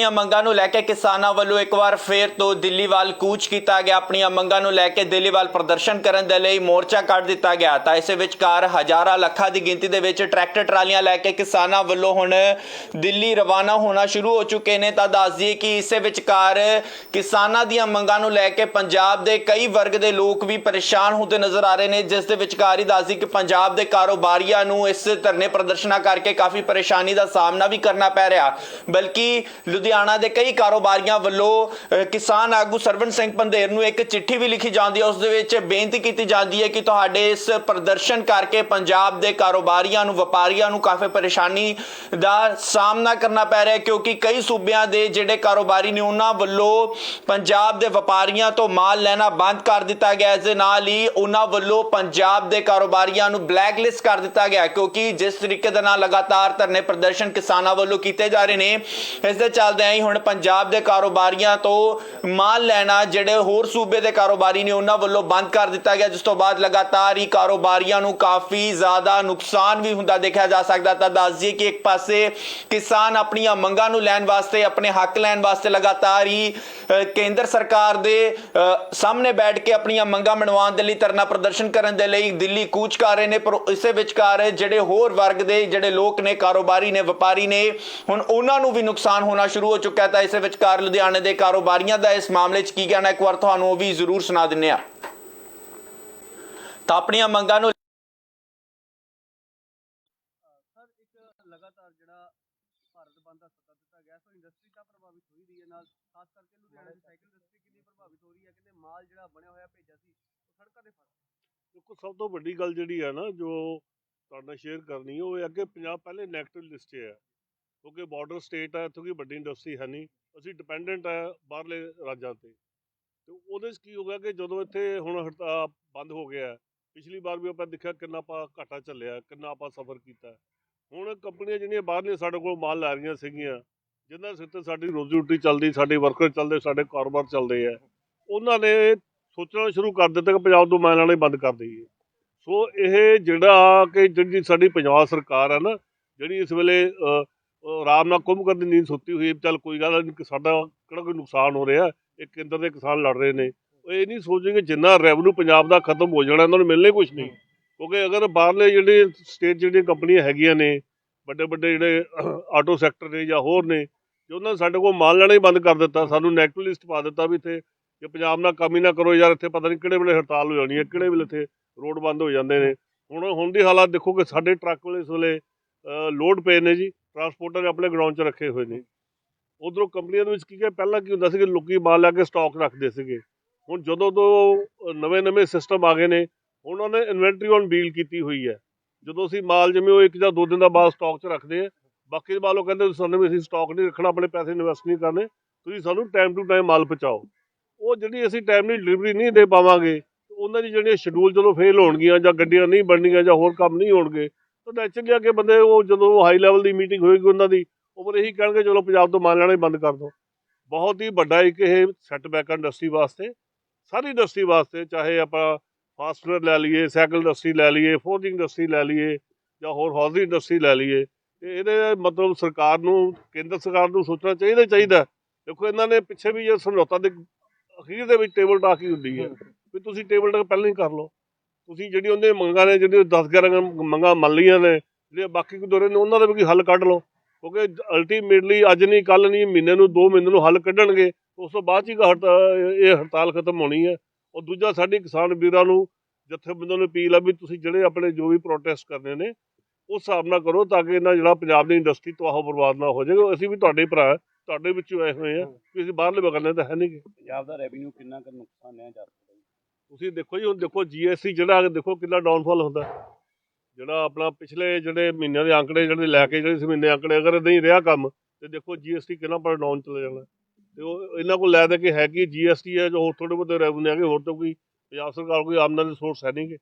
ਆਪਣੀਆਂ ਮੰਗਾਂ ਨੂੰ ਲੈ ਕੇ ਕਿਸਾਨਾਂ ਵੱਲੋਂ ਇੱਕ ਵਾਰ ਫੇਰ ਤੋਂ ਦਿੱਲੀ ਵੱਲ ਕੂਚ ਕੀਤਾ ਗਿਆ। ਆਪਣੀਆਂ ਮੰਗਾਂ ਨੂੰ ਲੈ ਕੇ ਦਿੱਲੀ ਵੱਲ ਪ੍ਰਦਰਸ਼ਨ ਕਰਨ ਦੇ ਲਈ ਮੋਰਚਾ ਕੱਢ ਦਿੱਤਾ ਗਿਆ ਤਾਂ ਇਸੇ ਵਿਚਕਾਰ ਹਜ਼ਾਰਾਂ ਲੱਖਾਂ ਦੀ ਗਿਣਤੀ ਦੇ ਵਿੱਚ ਟਰੈਕਟਰ ਟਰਾਲੀਆਂ ਲੈ ਕੇ ਕਿਸਾਨਾਂ ਵੱਲੋਂ ਹੁਣ ਦਿੱਲੀ ਰਵਾਨਾ ਹੋਣਾ ਸ਼ੁਰੂ ਹੋ ਚੁੱਕੇ ਨੇ। ਤਾਂ ਦੱਸ ਦਈਏ ਕਿ ਇਸੇ ਵਿਚਕਾਰ ਕਿਸਾਨਾਂ ਦੀਆਂ ਮੰਗਾਂ ਨੂੰ ਲੈ ਕੇ ਪੰਜਾਬ ਦੇ ਕਈ ਵਰਗ ਦੇ ਲੋਕ ਵੀ ਪਰੇਸ਼ਾਨ ਹੁੰਦੇ ਨਜ਼ਰ ਆ ਰਹੇ ਨੇ। ਜਿਸ ਦੇ ਵਿਚਕਾਰ ਹੀ ਦੱਸ ਦਈਏ ਕਿ ਪੰਜਾਬ ਦੇ ਕਾਰੋਬਾਰੀਆਂ ਨੂੰ ਇਸ ਧਰਨੇ ਪ੍ਰਦਰਸ਼ਨਾਂ ਕਰਕੇ ਕਾਫੀ ਪਰੇਸ਼ਾਨੀ ਦਾ ਸਾਹਮਣਾ ਵੀ ਕਰਨਾ ਪੈ ਰਿਹਾ। ਬਲਕਿ ਲੁਧਿਆਣਾ ਦੇ ਕਈ ਕਾਰੋਬਾਰੀਆਂ ਵੱਲੋਂ ਕਿਸਾਨ ਆਗੂ ਸਰਵਨ ਸਿੰਘ ਪੰਧੇਰ ਨੂੰ ਇੱਕ ਚਿੱਠੀ ਵੀ ਲਿਖੀ ਜਾਂਦੀ ਹੈ। ਉਸ ਦੇ ਵਿੱਚ ਬੇਨਤੀ ਕੀਤੀ ਜਾਂਦੀ ਹੈ ਕਿ ਤੁਹਾਡੇ ਇਸ ਪ੍ਰਦਰਸ਼ਨ ਕਰਕੇ ਪੰਜਾਬ ਦੇ ਕਾਰੋਬਾਰੀਆਂ ਨੂੰ, ਵਪਾਰੀਆਂ ਨੂੰ ਕਾਫੀ ਪਰੇਸ਼ਾਨੀ ਦਾ ਸਾਹਮਣਾ ਕਰਨਾ ਪੈ ਰਿਹਾ ਹੈ, ਕਿਉਂਕਿ ਕਈ ਸੂਬਿਆਂ ਦੇ ਜਿਹੜੇ ਕਾਰੋਬਾਰੀ ਨੇ, ਉਹਨਾਂ ਵੱਲੋਂ ਪੰਜਾਬ ਦੇ ਵਪਾਰੀਆਂ ਤੋਂ ਮਾਲ ਲੈਣਾ ਬੰਦ ਕਰ ਦਿੱਤਾ ਗਿਆ। ਇਸ ਦੇ ਨਾਲ ਹੀ ਉਹਨਾਂ ਵੱਲੋਂ ਪੰਜਾਬ ਦੇ ਕਾਰੋਬਾਰੀਆਂ ਨੂੰ ਬਲੈਕਲਿਸਟ ਕਰ ਦਿੱਤਾ ਗਿਆ, ਕਿਉਂਕਿ ਜਿਸ ਤਰੀਕੇ ਦੇ ਨਾਲ ਲਗਾਤਾਰ ਧਰਨੇ ਪ੍ਰਦਰਸ਼ਨ ਕਿਸਾਨਾਂ ਵੱਲੋਂ ਕੀਤੇ ਜਾ ਰਹੇ ਨੇ, ਇਸ ਦੇ ਚੱਲਦਿਆਂ ਹੀ ਹੁਣ ਪੰਜਾਬ ਦੇ ਕਾਰੋਬਾਰੀਆਂ ਤੋਂ ਮਾਲ ਲੈਣਾ, ਜਿਹੜੇ ਹੋਰ ਸੂਬੇ ਦੇ ਕਾਰੋਬਾਰੀ ਨੇ, ਉਹਨਾਂ ਵੱਲੋਂ ਬੰਦ ਕਰ ਦਿੱਤਾ ਗਿਆ, ਜਿਸ ਤੋਂ ਬਾਅਦ ਲਗਾਤਾਰ ਹੀ ਕਾਰੋਬਾਰੀਆਂ ਨੂੰ ਕਾਫੀ ਜ਼ਿਆਦਾ ਨੁਕਸਾਨ ਵੀ ਹੁੰਦਾ ਦੇਖਿਆ ਜਾ ਸਕਦਾ। ਤਾਂ ਦੱਸ ਦਈਏ ਕਿ ਇੱਕ ਪਾਸੇ ਕਿਸਾਨ ਆਪਣੀਆਂ ਮੰਗਾਂ ਨੂੰ ਲੈਣ ਵਾਸਤੇ, ਆਪਣੇ ਹੱਕ ਲੈਣ ਵਾਸਤੇ ਲਗਾਤਾਰ ਹੀ ਕੇਂਦਰ ਸਰਕਾਰ ਦੇ ਸਾਹਮਣੇ ਬੈਠ ਕੇ ਆਪਣੀਆਂ ਮੰਗਾਂ ਮਨਵਾਉਣ ਦੇ ਲਈ ਧਰਨਾ ਪ੍ਰਦਰਸ਼ਨ ਕਰਨ ਦੇ ਲਈ ਦਿੱਲੀ ਕੂਚ ਕਰ ਰਹੇ ਨੇ, ਪਰ ਇਸੇ ਵਿਚਕਾਰ ਜਿਹੜੇ ਹੋਰ ਵਰਗ ਦੇ, ਜਿਹੜੇ ਲੋਕ ਨੇ, ਕਾਰੋਬਾਰੀ ਨੇ, ਵਪਾਰੀ ਨੇ, ਹੁਣ ਉਹਨਾਂ ਨੂੰ ਵੀ ਨੁਕਸਾਨ ਹੋਣਾ ਸ਼ੁਰੂ ਹੋ ਚੁੱਕਾ ਹੈ ਤਾਂ ਇਸੇ ਵਿਚਕਾਰ ਲੁਧਿਆਣੇ ਦੇ ਕਾਰੋਬਾਰੀਆਂ ਦਾ ਇਸ ਮਾਮਲੇ 'ਚ ਕੀ ਕਹਿਣਾ ਇੱਕ ਵਾਰ ਤੁਹਾਨੂੰ ਉਹ ਵੀ ਜ਼ਰੂਰ ਸੁਣਾ ਦਿੰਨੇ ਆ ਤਾਂ ਆਪਣੀਆਂ ਮੰਗਾਂ ਨੂੰ ਸਰ ਇੱਕ ਲਗਾਤਾਰ ਜਿਹੜਾ ਭਾਰਤ ਬੰਦ ਦਾ ਸੱਦਾ ਦਿੱਤਾ ਗਿਆ ਸੋ ਇੰਡਸਟਰੀ ਤਾਂ ਪ੍ਰਭਾਵਿਤ ਹੋਈ ਰਹੀ ਹੈ ਨਾਲ ਖਾਸ ਕਰਕੇ ਲੁਧਿਆਣਾ ਦੀ ਸਾਈਕਲ ਇੰਡਸਟਰੀ ਕਿੰਨੀ ਪ੍ਰਭਾਵਿਤ ਹੋ ਰਹੀ ਹੈ ਕਹਿੰਦੇ ਮਾਲ ਜਿਹੜਾ ਬਣਿਆ ਹੋਇਆ ਭੇਜਿਆ ਸੀ ਉਹ ਸੜਕਾਂ ਤੇ ਫਸ ਗਿਆ ਦੇਖੋ ਸਭ ਤੋਂ ਵੱਡੀ ਗੱਲ ਜਿਹੜੀ ਹੈ ਨਾ ਜੋ ਤੁਹਾਡੇ ਸ਼ੇਅਰ ਕਰਨੀ ਹੈ ਉਹ ਕਿ ਪੰਜਾਬ ਪਹਿਲੇ ਨੈਗੇਟਿਵ ਲਿਸਟ 'ਚ ਹੈ। ਕਿਉਂਕਿ ਬਾਰਡਰ ਸਟੇਟ ਹੈ ਇੱਥੋਂ ਦੀ ਵੱਡੀ ਇੰਡਸਟਰੀ ਹੈ ਨਹੀਂ। ਅਸੀਂ ਡਿਪੈਂਡੈਂਟ ਹੈ ਬਾਹਰਲੇ ਰਾਜਾਂ ਤੇ। ਤੇ ਉਹਦੇ 'ਚ ਕੀ ਹੋ ਗਿਆ ਕਿ ਜਦੋਂ ਇੱਥੇ ਹੁਣ ਹੜਤਾਲ ਬੰਦ ਹੋ ਗਿਆ, ਪਿਛਲੀ ਵਾਰ ਵੀ ਆਪਾਂ ਦੇਖਿਆ ਕਿੰਨਾ ਆਪਾਂ ਘਾਟਾ ਚੱਲਿਆ ਕਿੰਨਾ ਆਪਾਂ ਸਫਰ ਕੀਤਾ। ਹੁਣ ਕੰਪਨੀਆਂ ਜਿਹੜੀਆਂ ਬਾਹਰਲੀਆਂ ਸਾਡੇ ਕੋਲ ਮਾਲ ਲੈ ਰਹੀਆਂ ਸੀਗੀਆਂ, ਜਿਨ੍ਹਾਂ ਸਿਰ ਤੇ ਸਾਡੀ ਰੋਜ਼ੀ ਰੋਟੀ ਚੱਲਦੀ, ਸਾਡੇ ਵਰਕਰ ਚੱਲਦੇ, ਸਾਡੇ ਕਾਰੋਬਾਰ ਚੱਲਦੇ ਆ, ਉਹਨਾਂ ਨੇ ਸੋਚਣਾ ਸ਼ੁਰੂ ਕਰ ਦਿੱਤਾ ਕਿ ਪੰਜਾਬ ਤੋਂ ਮਾਲ ਲੈਣਾ ਬੰਦ ਕਰ ਦਈਏ। ਸੋ ਇਹ ਜਿਹੜਾ ਕਿ ਜਿਹੜੀ ਸਾਡੀ ਪੰਜਾਬ ਸਰਕਾਰ ਹੈ ਨਾ, ਜਿਹੜੀ ਇਸ ਵੇਲੇ ਆਰਾਮ ਨਾਲ ਕੁੰਭ ਕਰਨ ਦੀ ਨੀਂਦ ਸੁੱਤੀ ਹੋਈ, ਚੱਲ ਕੋਈ ਗੱਲ ਨਹੀਂ ਸਾਡਾ ਕਿਹੜਾ ਕੋਈ ਨੁਕਸਾਨ ਹੋ ਰਿਹਾ? ਇਹ ਕੇਂਦਰ ਦੇ ਕਿਸਾਨ ਲੜ ਰਹੇ ਨੇ। ਉਹ ਇਹ ਨਹੀਂ ਸੋਚਣਗੇ ਜਿੰਨਾ ਰੈਵਨਿਊ ਪੰਜਾਬ ਦਾ ਖਤਮ ਹੋ ਜਾਣਾ, ਇਹਨਾਂ ਨੂੰ ਮਿਲਣੇ ਕੁਝ ਨਹੀਂ। ਕਿਉਂਕਿ ਅਗਰ ਬਾਹਰਲੇ ਜਿਹੜੇ ਸਟੇਟ ਜਿਹੜੀਆਂ ਕੰਪਨੀਆਂ ਹੈਗੀਆਂ ਨੇ ਵੱਡੇ ਵੱਡੇ ਜਿਹੜੇ ਆਟੋ ਸੈਕਟਰ ਨੇ ਜਾਂ ਹੋਰ ਨੇ, ਜੇ ਉਹਨਾਂ ਨੇ ਸਾਡੇ ਕੋਲ ਮਾਲ ਲੈਣਾ ਹੀ ਬੰਦ ਕਰ ਦਿੱਤਾ, ਸਾਨੂੰ ਨੈਗੇਟਿਵ ਲਿਸਟ ਪਾ ਦਿੱਤਾ ਵੀ ਇੱਥੇ ਜੇ ਪੰਜਾਬ ਨਾਲ ਕੰਮ ਹੀ ਨਾ ਕਰੋ ਯਾਰ, ਇੱਥੇ ਪਤਾ ਨਹੀਂ ਕਿਹੜੇ ਵੇਲੇ ਹੜਤਾਲ ਹੋ ਜਾਣੀ ਹੈ, ਕਿਹੜੇ ਵੇਲੇ ਇੱਥੇ ਰੋਡ ਬੰਦ ਹੋ ਜਾਂਦੇ ਨੇ। ਹੁਣ ਹੁਣ ਦੀ ਹਾਲਾਤ ਦੇਖੋ ਕਿ ਸਾਡੇ ਟਰੱਕ ਵਾਲੇ ਇਸ ਵੇਲੇ ਲੋਡ ਪਏ ਨੇ ਜੀ। ਟਰਾਂਸਪੋਰਟਰ ਆਪਣੇ ਗਰਾਊਂਡ 'ਚ ਰੱਖੇ ਹੋਏ ਨੇ। ਉਧਰੋਂ ਕੰਪਨੀਆਂ ਦੇ ਵਿੱਚ ਕੀ ਹੈ ਪਹਿਲਾਂ ਕੀ ਹੁੰਦਾ ਸੀ ਕਿ ਲੋਕੀ ਮਾਲ ਲੈ ਕੇ ਸਟਾਕ ਰੱਖਦੇ ਸੀਗੇ। ਹੁਣ ਜਦੋਂ ਤੋਂ ਨਵੇਂ ਨਵੇਂ ਸਿਸਟਮ ਆ ਗਏ ਨੇ ਹੁਣ ਉਹਨੇ ਇਨਵੈਂਟਰੀ ਔਨ ਡੀਲ ਕੀਤੀ ਹੋਈ ਹੈ। ਜਦੋਂ ਅਸੀਂ ਮਾਲ ਜਿਵੇਂ ਉਹ ਇੱਕ ਜਾਂ ਦੋ ਦਿਨ ਦਾ ਬਾਅਦ ਸਟਾਕ 'ਚ ਰੱਖਦੇ ਆ ਬਾਕੀ ਦੇ ਮਾਲ ਉਹ ਕਹਿੰਦੇ ਸਾਨੂੰ ਵੀ ਅਸੀਂ ਸਟਾਕ ਨਹੀਂ ਰੱਖਣਾ, ਆਪਣੇ ਪੈਸੇ ਇਨਵੈਸਟ ਨਹੀਂ ਕਰਨੇ, ਤੁਸੀਂ ਸਾਨੂੰ ਟਾਈਮ ਟੂ ਟਾਈਮ ਮਾਲ ਪਹੁੰਚਾਓ। ਉਹ ਜਿਹੜੀ ਅਸੀਂ ਟਾਈਮ ਦੀ ਡਿਲੀਵਰੀ ਨਹੀਂ ਦੇ ਪਾਵਾਂਗੇ, ਉਹਨਾਂ ਦੀ ਜਿਹੜੀਆਂ ਸ਼ਡਿਊਲ ਜਦੋਂ ਫੇਲ ਹੋਣਗੀਆਂ ਜਾਂ ਗੱਡੀਆਂ ਨਹੀਂ ਬਣਨੀਆਂ ਜਾਂ ਹੋਰ ਕੰਮ ਨਹੀਂ ਹੋਣਗੇ ਤਾਂ ਨੈਚੁਰਲੀ ਆ ਕੇ ਬੰਦੇ ਉਹ ਜਦੋਂ ਹਾਈ ਲੈਵਲ ਦੀ ਮੀਟਿੰਗ ਹੋਏਗੀ ਉਹਨਾਂ ਦੀ, ਉਹ ਫਿਰ ਇਹੀ ਕਹਿਣਗੇ, ਚਲੋ ਪੰਜਾਬ ਤੋਂ ਮਾਲ ਲੈਣਾ ਹੀ ਬੰਦ ਕਰ ਦਿਓ ਬਹੁਤ ਹੀ ਵੱਡਾ ਇੱਕ ਇਹ ਸੈਟਬੈਕ ਇੰਡਸਟਰੀ ਵਾਸਤੇ। ਸਾਰੀ ਇੰਡਸਟਰੀ ਵਾਸਤੇ, ਚਾਹੇ ਆਪਾਂ ਫਾਸਟਵੇਅਰ ਲੈ ਲਈਏ ਸਾਈਕਲ ਇੰਡਸਟਰੀ ਲੈ ਲਈਏ ਫੋਰਜਿੰਗ ਇੰਡਸਟਰੀ ਲੈ ਲਈਏ, ਜਾਂ ਹੋਰ ਹਾਊਸਿੰਗ ਇੰਡਸਟਰੀ ਲੈ ਲਈਏ ਇਹਦੇ ਮਤਲਬ ਸਰਕਾਰ ਨੂੰ, ਕੇਂਦਰ ਸਰਕਾਰ ਨੂੰ ਸੋਚਣਾ ਚਾਹੀਦਾ ਚਾਹੀਦਾ ਦੇਖੋ, ਇਹਨਾਂ ਨੇ ਪਿੱਛੇ ਵੀ ਇਹ ਸਮਝੌਤਾ ਦੇ ਅਖੀਰ ਦੇ ਵਿੱਚ ਟੇਬਲ ਟਾਕ ਹੀ ਹੁੰਦੀ ਹੈ, ਵੀ ਤੁਸੀਂ ਟੇਬਲ ਟਾਕ ਪਹਿਲਾਂ ਹੀ ਕਰ ਲਓ। ਤੁਸੀਂ ਜਿਹੜੀ ਉਹਦੇ ਮੰਗਾਂ ਨੇ ਜਿਹੜੀ 10 11 ਮੰਗਾਂ ਮੰਨ ਲਈਆਂ ਨੇ ਜਿਹੜੇ ਬਾਕੀ ਦੋਰੇ ਨੇ ਉਹਨਾਂ ਦਾ ਵੀ ਕੋਈ ਹੱਲ ਕੱਢ ਲਓ। ਕਿਉਂਕਿ ਅਲਟੀਮੇਟਲੀ ਅੱਜ ਨਹੀਂ ਕੱਲ ਨਹੀਂ ਮਹੀਨੇ ਨੂੰ 2 ਮਹੀਨੇ ਨੂੰ ਹੱਲ ਕੱਢਣਗੇ ਉਸ ਤੋਂ ਬਾਅਦ ਹੀ ਇਹ ਹੜਤਾਲ ਖਤਮ ਹੋਣੀ ਹੈ। ਉਹ ਦੂਜਾ ਸਾਡੀ ਕਿਸਾਨ ਵੀਰਾਂ ਨੂੰ ਜਥੇਬੰਦੀਆਂ ਨੂੰ ਅਪੀਲ ਆ ਵੀ ਤੁਸੀਂ ਜਿਹੜੇ ਆਪਣੇ ਜੋ ਵੀ ਪ੍ਰੋਟੈਸਟ ਕਰਨੇ ਨੇ ਉਸ ਹਿਸਾਬ ਨਾਲ ਕਰੋ ਤਾਂ ਕਿ ਇਹਨਾਂ ਜਿਹੜਾ ਪੰਜਾਬ ਦੀ ਇੰਡਸਟਰੀ ਤਬਾਹ ਬਰਬਾਦ ਨਾ ਹੋ ਜਾਵੇ। ਅਸੀਂ ਵੀ ਤੁਹਾਡੇ ਭਰਾ ਤੁਹਾਡੇ ਵਿੱਚੋਂ ਆਏ ਹੋਏ ਆ ਵੀ ਅਸੀਂ ਬਾਹਰਲੇ ਬਗਾਨੇ ਤਾਂ ਹੈ ਨਹੀਂ ਪੰਜਾਬ ਦਾ ਰੈਵਨਿਊ ਕਿੰਨਾ ਕੁ ਨੁਕਸਾਨ ਹੈ ਜਾ ਸਕਦਾ? ਤੁਸੀਂ ਦੇਖੋ ਜੀ, ਹੁਣ ਦੇਖੋ ਜੀਐਸਟੀ ਜਿਹੜਾ ਦੇਖੋ ਕਿੰਨਾ ਡਾਊਨਫਾਲ ਹੁੰਦਾ। ਜਿਹੜਾ ਆਪਣਾ ਪਿਛਲੇ ਜਿਹੜੇ ਮਹੀਨਿਆਂ ਦੇ ਅੰਕੜੇ ਜਿਹੜੇ ਲੈ ਕੇ ਜਿਹੜੇ ਇਸ ਮਹੀਨੇ ਅੰਕੜੇ, ਅਗਰ ਨਹੀਂ ਰਿਹਾ ਕੰਮ, ਤੇ ਦੇਖੋ ਜੀਐਸਟੀ ਕਿੰਨਾ ਪਰ ਡਾਊਨ ਚਲੇ ਜਾਣਾ। ਤੇ ਉਹ ਇਹਨਾਂ ਕੋਲ ਲੈ ਦੇ ਕੇ ਹੈ ਕਿ ਜੀਐਸਟੀ ਹੈ, ਜੋ ਹੋਰ ਥੋੜੇ ਬਹੁਤੇ ਰੈਵਨਿਊ ਹੈਗੇ, ਹੋਰ ਤਾਂ ਕੋਈ ਪੰਜਾਬ ਸਰਕਾਰ ਕੋਈ ਆਮਦਨ ਸੋਰਸ ਹੈ ਨਹੀਂਗੇ।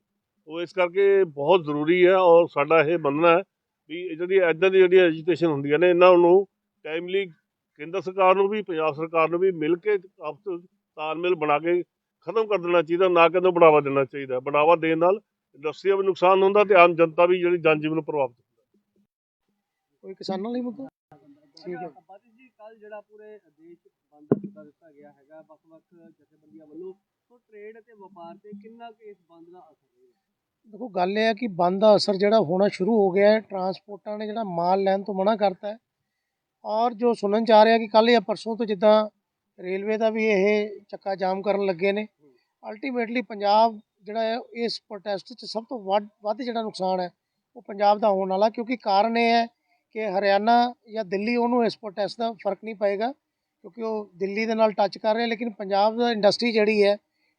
ਉਹ ਇਸ ਕਰਕੇ ਬਹੁਤ ਜ਼ਰੂਰੀ ਹੈ ਔਰ ਸਾਡਾ ਇਹ ਮੰਨਣਾ ਹੈ ਵੀ ਇਹ ਜਿਹੜੀ ਐਦਾਂ ਦੀ ਜਿਹੜੀ ਐਜੀਟੇਸ਼ਨ ਹੁੰਦੀਆਂ ਨੇ, ਇਹਨਾਂ ਨੂੰ ਟਾਈਮਲੀ ਕੇਂਦਰ ਸਰਕਾਰ ਨੂੰ ਵੀ, ਪੰਜਾਬ ਸਰਕਾਰ ਨੂੰ ਵੀ ਮਿਲ ਕੇ ਆਪਸ ਤਾਲਮੇਲ ਬਣਾ ਕੇ ਖਤਮ ਕਰ ਦੇਣਾ ਚਾਹੀਦਾ ਨਾ ਕਿ ਇਹਨੂੰ ਬੜਾਵਾ ਦੇਣਾ ਚਾਹੀਦਾ। ਬੜਾਵਾ ਦੇਣ ਨਾਲ ਇੰਡਸਟਰੀ ਵੀ ਨੁਕਸਾਨ ਹੁੰਦਾ ਤੇ ਆਮ ਜਨਤਾ ਵੀ ਜਿਹੜੀ ਜਨ ਜੀਵਨ ਪ੍ਰਭਾਵਿਤ ਕੋਈ ਕਿਸਾਨਾਂ ਲਈ ਮੁੱਦਾ? ਠੀਕ ਹੈ। ਬਾਜੀ ਜੀ ਕੱਲ ਕੱਲ ਜਿਹੜਾ ਪੂਰੇ ਦੇਸ਼ ਬੰਦ ਦਾ ਦਿੱਤਾ ਗਿਆ ਹੈਗਾ ਵੱਖ-ਵੱਖ ਜਥੇਬੰਦੀਆਂ ਵੱਲੋਂ ਸੋ ਟ੍ਰੇਡ ਤੇ ਵਪਾਰ ਤੇ ਕਿੰਨਾ ਕੁ ਇਸ ਬੰਦ ਦਾ ਅਸਰ ਦੇਖੋ ਗੱਲ ਇਹ ਹੈ ਕਿ ਬੰਦ ਦਾ ਅਸਰ ਜਿਹੜਾ ਹੋਣਾ ਸ਼ੁਰੂ ਹੋ ਗਿਆ ਹੈ। ਟਰਾਂਸਪੋਰਟਾਂ ਨੇ ਜਿਹੜਾ ਮਾਲ ਲੈਣ ਤੋਂ ਮਨਾ ਕਰਤਾ ਹੈ। ਔਰ ਜੋ ਸੁਣਨ ਚ ਆ ਰਿਹਾ ਕਿ ਕੱਲ੍ਹ ਜਾਂ ਪਰਸੋਂ ਤੋਂ ਜਿੱਦਾਂ ਰੇਲਵੇ ਦਾ ਵੀ ਇਹ ਚੱਕਾ ਜਾਮ ਕਰਨ ਲੱਗੇ ਨੇ ਅਲਟੀਮੇਟਲੀ ਪੰਜਾਬ ਜਿਹੜਾ ਹੈ ਇਸ ਪ੍ਰੋਟੈਸਟ 'ਚ ਸਭ ਤੋਂ ਵੱਧ ਵੱਧ ਜਿਹੜਾ ਨੁਕਸਾਨ ਹੈ ਉਹ ਪੰਜਾਬ ਦਾ ਹੋਣ ਵਾਲਾ ਕਿਉਂਕਿ ਕਾਰਨ ਇਹ ਹੈ ਕਿ ਹਰਿਆਣਾ ਜਾਂ ਦਿੱਲੀ ਉਹਨੂੰ ਇਸ ਪ੍ਰੋਟੈਸਟ ਦਾ ਫ਼ਰਕ ਨਹੀਂ ਪਏਗਾ ਕਿਉਂਕਿ ਉਹ ਦਿੱਲੀ ਦੇ ਨਾਲ ਟੱਚ ਕਰ ਰਿਹਾ ਲੇਕਿਨ ਪੰਜਾਬ ਦਾ ਇੰਡਸਟਰੀ ਜਿਹੜੀ ਹੈ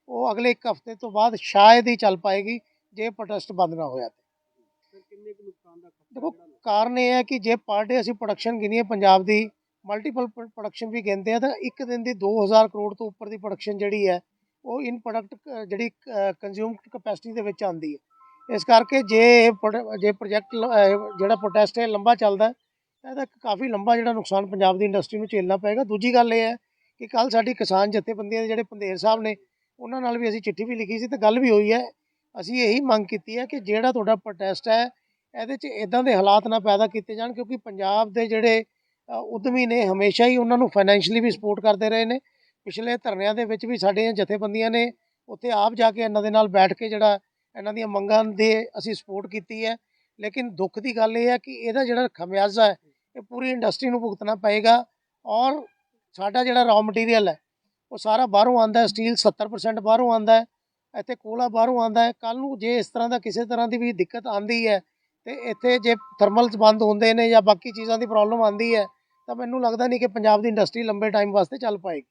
ਉਹ ਅਗਲੇ ਇੱਕ ਹਫ਼ਤੇ ਤੋਂ ਬਾਅਦ ਸ਼ਾਇਦ ਹੀ ਚੱਲ ਪਾਏਗੀ ਜੇ ਪ੍ਰੋਟੈਸਟ ਬੰਦ ਨਾ ਹੋਇਆ ਤੇ। ਫਿਰ ਕਿੰਨੇ ਕੁ ਨੁਕਸਾਨ ਦਾ ਖਤਰਾ ਦੇਖੋ ਕਾਰਨ ਇਹ ਹੈ ਕਿ ਜੇ ਪਰ ਡੇ ਅਸੀਂ ਪ੍ਰੋਡਕਸ਼ਨ ਗਿਣੀਏ ਪੰਜਾਬ ਦੀ ਮਲਟੀਪਲ ਪ੍ਰੋਡਕਸ਼ਨ ਵੀ ਗਿਣਦੇ ਆ ਤਾਂ ਇੱਕ ਦਿਨ ਦੀ 2000 ਕਰੋੜ ਤੋਂ ਉੱਪਰ ਦੀ ਪ੍ਰੋਡਕਸ਼ਨ ਜਿਹੜੀ ਹੈ ਉਹ ਇਨ ਪ੍ਰੋਡਕਟ ਜਿਹੜੀ ਕੰਜ਼ਿਊਮ ਕਪੈਸਿਟੀ ਦੇ ਵਿੱਚ ਆਉਂਦੀ ਹੈ। ਇਸ ਕਰਕੇ ਜੇ ਇਹ ਪ੍ਰੋਡ- ਜੇ ਪ੍ਰੋਜੈਕਟ ਜਿਹੜਾ ਪ੍ਰੋਟੈਸਟ ਹੈ ਲੰਬਾ ਚੱਲਦਾ ਤਾਂ ਇਹਦਾ ਕਾਫੀ ਲੰਬਾ ਜਿਹੜਾ ਨੁਕਸਾਨ ਪੰਜਾਬ ਦੀ ਇੰਡਸਟਰੀ ਨੂੰ ਝੇਲਣਾ ਪਏਗਾ। ਦੂਜੀ ਗੱਲ ਇਹ ਹੈ ਕਿ ਕੱਲ ਸਾਡੀ ਕਿਸਾਨ ਜਥੇਬੰਦੀਆਂ ਦੇ ਜਿਹੜੇ ਪੰਦੇਰ ਸਾਹਿਬ ਨੇ ਉਹਨਾਂ ਨਾਲ ਵੀ ਅਸੀਂ ਚਿੱਠੀ ਵੀ ਲਿਖੀ ਸੀ ਤੇ ਗੱਲ ਵੀ ਹੋਈ ਹੈ। ਅਸੀਂ ਇਹੀ ਮੰਗ ਕੀਤੀ ਹੈ ਕਿ ਜਿਹੜਾ ਤੁਹਾਡਾ ਪ੍ਰੋਟੈਸਟ ਹੈ ਇਹਦੇ 'ਚ ਇਦਾਂ ਦੇ ਹਾਲਾਤ ਨਾ ਪੈਦਾ ਕੀਤੇ ਜਾਣ ਕਿਉਂਕਿ ਪੰਜਾਬ ਦੇ ਜਿਹੜੇ ਅ, ਉਦਮੀ ਨੇ ਹਮੇਸ਼ਾ ਹੀ ਉਹਨਾਂ ਨੂੰ ਫਾਈਨੈਂਸ਼ਲੀ ਵੀ ਸਪੋਰਟ ਕਰਦੇ ਰਹੇ ਨੇ। ਪਿਛਲੇ ਧਰਨਿਆਂ ਦੇ ਵਿੱਚ ਵੀ ਸਾਡੀਆਂ ਜਥੇਬੰਦੀਆਂ ਨੇ ਉੱਥੇ ਆਪ ਜਾ ਕੇ ਇਹਨਾਂ ਦੇ ਨਾਲ ਬੈਠ ਕੇ ਜਿਹੜਾ ਇਹਨਾਂ ਦੀਆਂ ਮੰਗਾਂ ਦੇ ਅਸੀਂ ਸਪੋਰਟ ਕੀਤੀ ਹੈ। ਲੇਕਿਨ ਦੁੱਖ ਦੀ ਗੱਲ ਇਹ ਹੈ ਕਿ ਇਹਦਾ ਜਿਹੜਾ ਖਮਿਆਜ਼ਾ ਹੈ, ਇਹ ਪੂਰੀ ਇੰਡਸਟਰੀ ਨੂੰ ਭੁਗਤਣਾ ਪਏਗਾ ਔਰ ਸਾਡਾ ਜਿਹੜਾ ਰਾਅ ਮਟੀਰੀਅਲ ਹੈ, ਉਹ ਸਾਰਾ ਬਾਹਰੋਂ ਆਂਦਾ ਸਟੀਲ 70% ਬਾਹਰੋਂ ਆਂਦਾ ਹੈ, ਇੱਥੇ ਕੋਲਾ ਬਾਹਰੋਂ ਆਂਦਾ ਹੈ। ਕੱਲ ਨੂੰ ਜੇ ਇਸ ਤਰ੍ਹਾਂ ਦਾ ਕਿਸੇ ਤਰ੍ਹਾਂ ਦੀ ਵੀ ਦਿੱਕਤ ਆਂਦੀ ਹੈ ਤੇ ਇੱਥੇ ਜੇ ਥਰਮਲਸ ਬੰਦ ਹੁੰਦੇ ਨੇ ਜਾਂ ਬਾਕੀ ਚੀਜ਼ਾਂ ਦੀ ਪ੍ਰੋਬਲਮ ਆਂਦੀ ਹੈ, ਤਾਂ ਮੈਨੂੰ ਲੱਗਦਾ ਨਹੀਂ ਕਿ ਪੰਜਾਬ ਦੀ ਇੰਡਸਟਰੀ ਲੰਬੇ ਟਾਈਮ ਵਾਸਤੇ ਚੱਲ ਪਾਏਗੀ।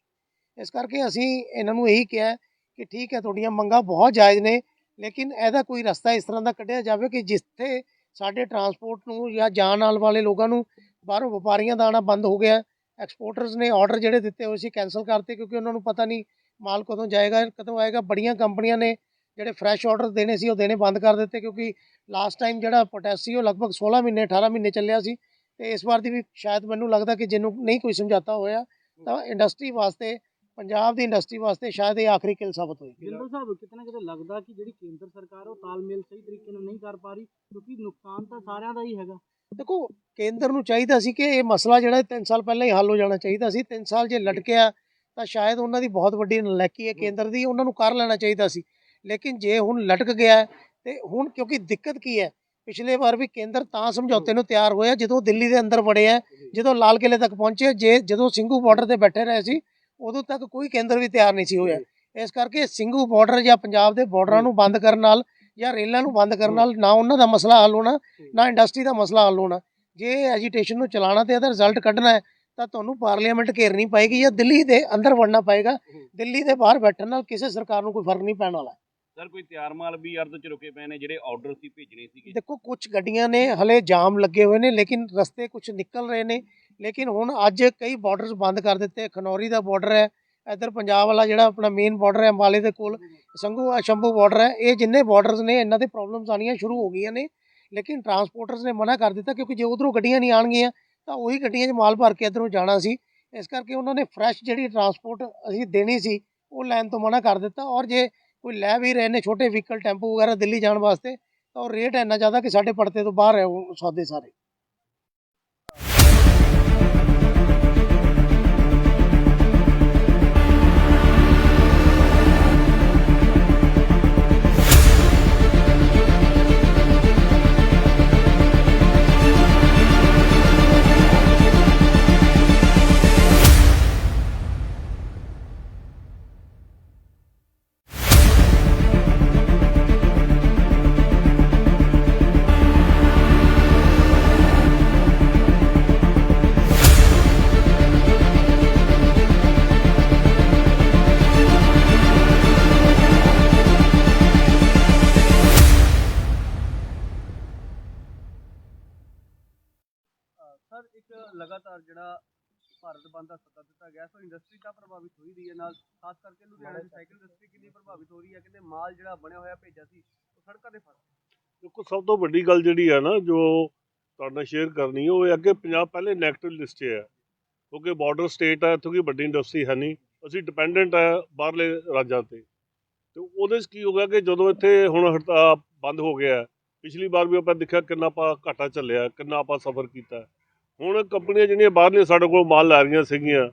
ਇਸ ਕਰਕੇ ਅਸੀਂ ਇਹਨਾਂ ਨੂੰ ਇਹੀ ਕਿਹਾ ਕਿ ਠੀਕ ਹੈ, ਤੁਹਾਡੀਆਂ ਮੰਗਾਂ ਬਹੁਤ ਜਾਇਜ਼ ਨੇ, ਲੇਕਿਨ ਇਹਦਾ ਕੋਈ ਰਸਤਾ ਇਸ ਤਰ੍ਹਾਂ ਦਾ ਕੱਢਿਆ ਜਾਵੇ ਕਿ ਜਿੱਥੇ ਸਾਡੇ ਟਰਾਂਸਪੋਰਟ ਨੂੰ ਜਾਂ ਜਾਣ ਆਉਣ ਵਾਲੇ ਲੋਕਾਂ ਨੂੰ ਬਾਹਰੋਂ ਵਪਾਰੀਆਂ ਦਾ ਆਉਣਾ ਬੰਦ ਹੋ ਗਿਆ ਐਕਸਪੋਰਟਰਸ ਨੇ ਆਰਡਰ ਜਿਹੜੇ ਦਿੱਤੇ ਹੋਏ ਸੀ ਕੈਨਸਲ ਕਰਤੇ ਕਿਉਂਕਿ ਉਹਨਾਂ ਨੂੰ ਪਤਾ ਨਹੀਂ ਮਾਲ ਕਦੋਂ ਜਾਏਗਾ, ਕਦੋਂ ਆਏਗਾ, ਬੜੀਆਂ ਕੰਪਨੀਆਂ ਨੇ ਜਿਹੜੇ ਫਰੈਸ਼ ਆਰਡਰ ਦੇਣੇ ਸੀ ਉਹ ਦੇਣੇ ਬੰਦ ਕਰ ਦਿੱਤੇ ਕਿਉਂਕਿ ਲਾਸਟ ਟਾਈਮ ਜਿਹੜਾ ਪ੍ਰੋਟੈਸਟ ਸੀ ਉਹ ਲਗਭਗ 16 ਮਹੀਨੇ 18 ਮਹੀਨੇ ਚੱਲਿਆ ਸੀ ਤੇ ਇਸ ਵਾਰ ਦੀ ਵੀ ਸ਼ਾਇਦ ਮੈਨੂੰ ਲੱਗਦਾ ਕਿ ਜਿਹਨੂੰ ਨਹੀਂ ਕੋਈ ਸਮਝਾਤਾ ਹੋਇਆ ਤਾਂ ਇੰਡਸਟਰੀ ਵਾਸਤੇ ਪੰਜਾਬ ਦੀ ਇੰਡਸਟਰੀ ਵਾਸਤੇ ਸ਼ਾਇਦ ਇਹ ਆਖਰੀ ਕਿਲ ਸਾਬਤ ਹੋਏਗੀ ਜਿੰਦਲ ਸਾਹਿਬ ਕਿਤੇ ਨਾ ਕਿਤੇ ਲੱਗਦਾ ਕਿ ਜਿਹੜੀ ਕੇਂਦਰ ਸਰਕਾਰ ਉਹ ਤਾਲਮੇਲ ਸਹੀ ਤਰੀਕੇ ਨਾਲ ਨਹੀਂ ਕਰ ਪਾ ਰਹੀ ਕਿਉਂਕਿ ਨੁਕਸਾਨ ਤਾਂ ਸਾਰਿਆਂ ਦਾ ਹੀ ਹੈਗਾ। ਦੇਖੋ ਕੇਂਦਰ ਨੂੰ ਚਾਹੀਦਾ ਸੀ ਕਿ ਇਹ ਮਸਲਾ ਜਿਹੜਾ 3 ਸਾਲ ਪਹਿਲਾਂ ਹੀ ਹੱਲ ਹੋ ਜਾਣਾ ਚਾਹੀਦਾ ਸੀ। 3 ਸਾਲ ਜੇ ਲਟਕਿਆ ਤਾਂ ਸ਼ਾਇਦ ਉਹਨਾਂ ਦੀ ਬਹੁਤ ਵੱਡੀ ਨਲਾਇਕੀ ਹੈ ਕੇਂਦਰ ਦੀ ਉਹਨਾਂ ਨੂੰ ਕਰ ਲੈਣਾ ਚਾਹੀਦਾ ਸੀ। ਲੇਕਿਨ ਜੇ ਹੁਣ ਲਟਕ ਗਿਆ ਤੇ ਹੁਣ ਕਿਉਂਕਿ ਦਿੱਕਤ ਕੀ ਹੈ ਪਿਛਲੇ ਵਾਰ ਵੀ ਕੇਂਦਰ ਤਾਂ ਸਮਝੌਤੇ ਨੂੰ ਤਿਆਰ ਹੋਇਆ ਜਦੋਂ ਦਿੱਲੀ ਦੇ ਅੰਦਰ ਵੜਿਆ ਜਦੋਂ ਲਾਲ ਕਿਲੇ ਤੱਕ ਪਹੁੰਚੇ ਜੇ ਜਦੋਂ ਸਿੰਘੂ ਬਾਰਡਰ ਤੇ ਬੈਠੇ ਰਹੇ ਸੀ ਉਦੋਂ ਤੱਕ ਕੋਈ ਕੇਂਦਰ ਵੀ ਤਿਆਰ ਨਹੀਂ ਸੀ ਹੋਇਆ। ਇਸ ਕਰਕੇ ਸਿੰਘੂ ਬਾਰਡਰ ਜਾਂ ਪੰਜਾਬ ਦੇ ਬਾਰਡਰਾਂ ਨੂੰ ਬੰਦ ਕਰਨ ਨਾਲ ਜਾਂ ਰੇਲਾਂ ਨੂੰ ਬੰਦ ਕਰਨ ਨਾਲ ਨਾ ਉਹਨਾਂ ਦਾ ਮਸਲਾ ਹੱਲ ਹੋਣਾ ਨਾ ਇੰਡਸਟਰੀ ਦਾ ਮਸਲਾ ਹੱਲ ਹੋਣਾ। ਜੇ ਐਜੀਟੇਸ਼ਨ ਨੂੰ ਚਲਾਉਣਾ ਤੇ ਇਹਦਾ ਰਿਜ਼ਲਟ ਕੱਢਣਾ ਹੈ ਤਾਂ ਤੁਹਾਨੂੰ ਪਾਰਲੀਮੈਂਟ ਘੇਰਨੀ ਪਏਗੀ ਜਾਂ ਦਿੱਲੀ ਦੇ ਅੰਦਰ ਵੜਨਾ ਪਏਗਾ। ਦਿੱਲੀ ਦੇ ਬਾਹਰ ਬੈਠਣ ਨਾਲ ਕਿਸੇ ਸਰਕਾਰ ਨੂੰ ਕੋਈ ਫ਼ਰਕ ਨਹੀਂ ਪੈਣ ਵਾਲਾ। ਸਰ ਕੋਈ ਤਿਆਰ ਮਾਲ ਵੀ ਅਰਧ ਚ ਰੁਕੇ ਪਏ ਨੇ ਜਿਹੜੇ ਆਰਡਰ ਸੀ ਭੇਜਣੇ ਸੀਗੇ? ਦੇਖੋ ਕੁਝ ਗੱਡੀਆਂ ਨੇ ਹਲੇ ਜਾਮ ਲੱਗੇ ਹੋਏ ਨੇ ਲੇਕਿਨ ਰਸਤੇ ਕੁਝ ਨਿਕਲ ਰਹੇ ਨੇ। ਲੇਕਿਨ ਹੁਣ ਅੱਜ ਕਈ ਬਾਰਡਰਸ ਬੰਦ ਕਰ ਦਿੱਤੇ, ਖਨੌਰੀ ਦਾ ਬਾਰਡਰ ਹੈ, ਇੱਧਰ ਪੰਜਾਬ ਵਾਲਾ ਜਿਹੜਾ ਆਪਣਾ ਮੇਨ ਬਾਰਡਰ ਹੈ, ਅੰਬਾਲੇ ਦੇ ਕੋਲ, ਸੰਘੂ ਸ਼ੰਭੂ ਬਾਰਡਰ ਹੈ, ਇਹ ਜਿੰਨੇ ਬਾਰਡਰਸ ਨੇ, ਇਹਨਾਂ ਦੇ ਪ੍ਰੋਬਲਮਸ ਆਣੀਆਂ ਸ਼ੁਰੂ ਹੋ ਗਈਆਂ ਨੇ, ਲੇਕਿਨ ਟਰਾਂਸਪੋਰਟਰਸ ਨੇ ਮਨਾ ਕਰ ਦਿੱਤਾ ਕਿਉਂਕਿ ਜੇ ਉਧਰੋਂ ਗੱਡੀਆਂ ਨਹੀਂ ਆਣਗੀਆਂ ਤਾਂ ਉਹੀ ਗੱਡੀਆਂ 'ਚ ਮਾਲ ਭਰ ਕੇ ਇੱਧਰੋਂ ਜਾਣਾ ਸੀ, ਇਸ ਕਰਕੇ ਉਹਨਾਂ ਨੇ ਫਰੈਸ਼ ਜਿਹੜੀ ਟਰਾਂਸਪੋਰਟ ਅਸੀਂ ਦੇਣੀ ਸੀ, ਉਹ ਲੈਣ ਤੋਂ ਮਨਾ ਕਰ ਦਿੱਤਾ ਔਰ ਜੇ ਕੋਈ ਲੈ ਵੀ ਰਹੇ ਨੇ ਛੋਟੇ ਵਹੀਕਲ ਟੈਂਪੂ ਵਗੈਰਾ ਦਿੱਲੀ ਜਾਣ ਵਾਸਤੇ, ਤਾਂ ਉਹ ਰੇਟ ਇੰਨਾ ਜ਼ਿਆਦਾ ਕਿ ਸਾਡੇ ਪੜਤੇ ਤੋਂ ਬਾਹਰ ਹੈ ਉਹ ਸੌਦੇ ਸਾਰੇ। ਬੰਦ ਦਾ ਸੱਦਾ ਦਿੱਤਾ ਗਿਆ। ਸੋ ਇੰਡਸਟਰੀ ਤਾਂ ਪ੍ਰਭਾਵਿਤ ਹੋਈ ਰਹੀ ਹੈ ਨਾਲ, ਖਾਸ ਕਰਕੇ ਲੁਧਿਆਣਾ ਦੀ ਸਾਈਕਲ ਇੰਡਸਟਰੀ ਕਿੰਨੀ ਪ੍ਰਭਾਵਿਤ ਹੋ ਰਹੀ ਹੈ ਕਹਿੰਦੇ ਮਾਲ ਜਿਹੜਾ ਬਣਿਆ ਹੋਇਆ ਭੇਜਿਆ ਸੀ, ਉਹ ਸੜਕਾਂ ਤੇ ਫਸ ਦੇਖੋ, ਸਭ ਤੋਂ ਵੱਡੀ ਗੱਲ ਜਿਹੜੀ ਹੈ ਨਾ, ਜੋ ਤੁਹਾਡੇ ਸ਼ੇਅਰ ਕਰਨੀ ਹੈ ਉਹ ਇਹ ਹੈ ਕਿ ਪੰਜਾਬ ਪਹਿਲੇ ਨੈਗੇਟਿਵ ਲਿਸਟ 'ਚ ਹੈ। ਕਿਉਂਕਿ ਬਾਰਡਰ ਸਟੇਟ ਹੈ, ਇੱਥੋਂ ਦੀ ਵੱਡੀ ਇੰਡਸਟਰੀ ਹੈ ਨਹੀਂ। ਅਸੀਂ ਡਿਪੈਂਡੈਂਟ ਹੈ ਬਾਹਰਲੇ ਰਾਜਾਂ ਤੇ। ਤੇ ਉਹਦੇ 'ਚ ਕੀ ਹੋ ਗਿਆ ਕਿ ਜਦੋਂ ਇੱਥੇ ਹੁਣ ਹੜਤਾਲ ਬੰਦ ਹੋ ਗਿਆ, ਪਿਛਲੀ ਵਾਰ ਵੀ ਆਪਾਂ ਦੇਖਿਆ ਕਿੰਨਾ ਆਪਾਂ ਘਾਟਾ ਚੱਲਿਆ ਕਿੰਨਾ ਆਪਾਂ ਸਫਰ ਕੀਤਾ। ਹੁਣ ਕੰਪਨੀਆਂ ਜਿਹੜੀਆਂ ਬਾਹਰਲੀਆਂ ਸਾਡੇ ਕੋਲ ਮਾਲ ਲੈ ਰਹੀਆਂ ਸੀਗੀਆਂ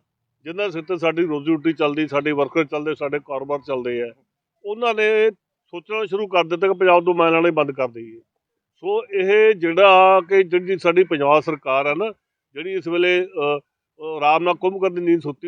ਜਿਨ੍ਹਾਂ ਸਿਰ ਤੇ ਸਾਡੀ ਰੋਜ਼ੀ ਰੋਟੀ ਚੱਲਦੀ, ਸਾਡੇ ਵਰਕਰ ਚੱਲਦੇ, ਸਾਡੇ ਕਾਰੋਬਾਰ ਚੱਲਦੇ ਆ, ਉਹਨਾਂ ਨੇ ਸੋਚਣਾ ਸ਼ੁਰੂ ਕਰ ਦਿੱਤਾ ਕਿ ਪੰਜਾਬ ਤੋਂ ਮਾਲ ਲੈਣਾ ਬੰਦ ਕਰ ਦਈਏ। ਸੋ ਇਹ ਜਿਹੜਾ ਕਿ ਜਿਹੜੀ ਸਾਡੀ ਪੰਜਾਬ ਸਰਕਾਰ ਹੈ ਨਾ, ਜਿਹੜੀ ਇਸ ਵੇਲੇ ਆਰਾਮ ਨਾਲ ਕੁੰਭਕਰਨ ਦੀ ਨੀਂਦ ਸੁੱਤੀ